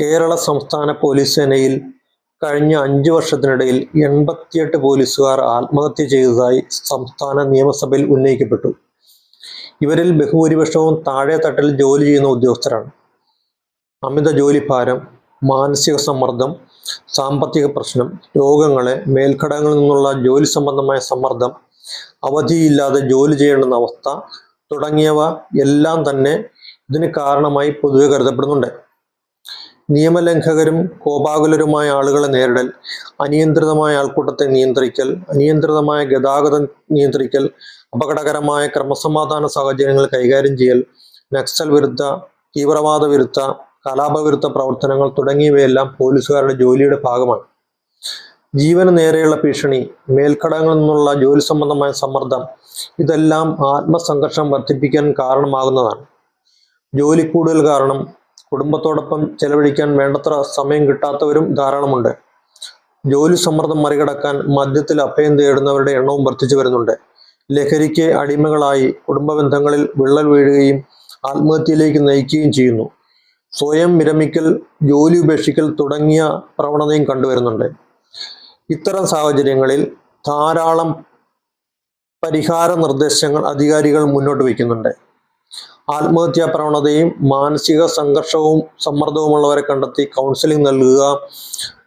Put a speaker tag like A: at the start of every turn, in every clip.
A: കേരള സംസ്ഥാന പോലീസ് സേനയിൽ കഴിഞ്ഞ അഞ്ചു വർഷത്തിനിടയിൽ എൺപത്തിയെട്ട് പോലീസുകാർ ആത്മഹത്യ ചെയ്തതായി സംസ്ഥാന നിയമസഭയിൽ ഉന്നയിക്കപ്പെട്ടു. ഇവരിൽ ബഹുഭൂരിപക്ഷവും താഴെ തട്ടിൽ ജോലി ചെയ്യുന്ന ഉദ്യോഗസ്ഥരാണ്. അമിത ജോലിഭാരം മാനസിക സമ്മർദ്ദം സാമ്പത്തിക പ്രശ്നം രോഗങ്ങളെ മേൽഘടകങ്ങളിൽ നിന്നുള്ള ജോലി സംബന്ധമായ സമ്മർദ്ദം അവധിയില്ലാതെ ജോലി ചെയ്യേണ്ടുന്ന അവസ്ഥ തുടങ്ങിയവ എല്ലാം തന്നെ ഇതിന് കാരണമായി പൊതുവെ കരുതപ്പെടുന്നുണ്ട്. നിയമലംഘകരും കോപാകുലരുമായ ആളുകളെ നേരിടൽ അനിയന്ത്രിതമായ ആൾക്കൂട്ടത്തെ നിയന്ത്രിക്കൽ അനിയന്ത്രിതമായ ഗതാഗതം നിയന്ത്രിക്കൽ അപകടകരമായ ക്രമസമാധാന സാഹചര്യങ്ങൾ കൈകാര്യം ചെയ്യൽ നക്സൽ വിരുദ്ധ തീവ്രവാദ വിരുദ്ധ കലാപവിരുദ്ധ പ്രവർത്തനങ്ങൾ തുടങ്ങിയവയെല്ലാം പോലീസുകാരുടെ ജോലിയുടെ ഭാഗമാണ്. ജീവന് നേരെയുള്ള ഭീഷണി മേൽക്കടങ്ങളിൽ നിന്നുള്ള ജോലി സംബന്ധമായ സമ്മർദ്ദം ഇതെല്ലാം ആത്മസംഘർഷം വർദ്ധിപ്പിക്കാൻ കാരണമാകുന്നതാണ്. ജോലി കൂടുതൽ കാരണം കുടുംബത്തോടൊപ്പം ചെലവഴിക്കാൻ വേണ്ടത്ര സമയം കിട്ടാത്തവരും ധാരാളമുണ്ട്. ജോലി സമ്മർദ്ദം മറികടക്കാൻ മദ്യത്തിൽ അഭയം തേടുന്നവരുടെ എണ്ണവും വർദ്ധിച്ചു വരുന്നുണ്ട്. ലഹരിക്ക് അടിമകളായി കുടുംബ ബന്ധങ്ങളിൽ വിള്ളൽ വീഴുകയും ആത്മഹത്യയിലേക്ക് നയിക്കുകയും ചെയ്യുന്നു. സ്വയം വിരമിക്കൽ ജോലി ഉപേക്ഷിക്കൽ തുടങ്ങിയ പ്രവണതയും കണ്ടുവരുന്നുണ്ട്. ഇത്തരം സാഹചര്യങ്ങളിൽ ധാരാളം പരിഹാര നിർദ്ദേശങ്ങൾ അധികാരികൾ മുന്നോട്ട് വയ്ക്കുന്നുണ്ട്. ആത്മഹത്യാ പ്രവണതയും മാനസിക സംഘർഷവും സമ്മർദ്ദവുമുള്ളവരെ കണ്ടെത്തി കൗൺസിലിംഗ് നൽകുക.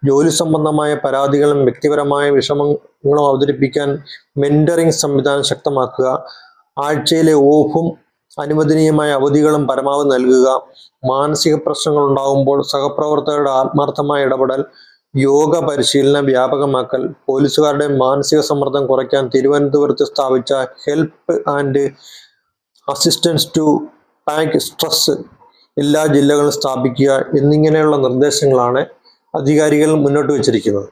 A: ജോലി സംബന്ധമായ പരാതികളും വ്യക്തിപരമായ വിഷമങ്ങളും അവതരിപ്പിക്കാൻ മെന്ററിംഗ് സംവിധാനം ശക്തമാക്കുക. ആഴ്ചയിലെ ഓഫും അനുവദനീയമായ അവധികളും പരമാവധി നൽകുക. മാനസിക പ്രശ്നങ്ങൾ ഉണ്ടാകുമ്പോൾ സഹപ്രവർത്തകരുടെ ആത്മാർത്ഥമായ ഇടപെടൽ യോഗ പരിശീലനം വ്യാപകമാക്കൽ പോലീസുകാരുടെ മാനസിക സമ്മർദ്ദം കുറയ്ക്കാൻ തിരുവനന്തപുരത്ത് സ്ഥാപിച്ച help and assistance to bank stress എല്ലാ ജില്ലകളും സ്ഥാപിക്കുക എന്നിങ്ങനെയുള്ള നിർദ്ദേശങ്ങളാണ് അധികാരികൾ മുന്നോട്ട് വച്ചിരിക്കുന്നത്.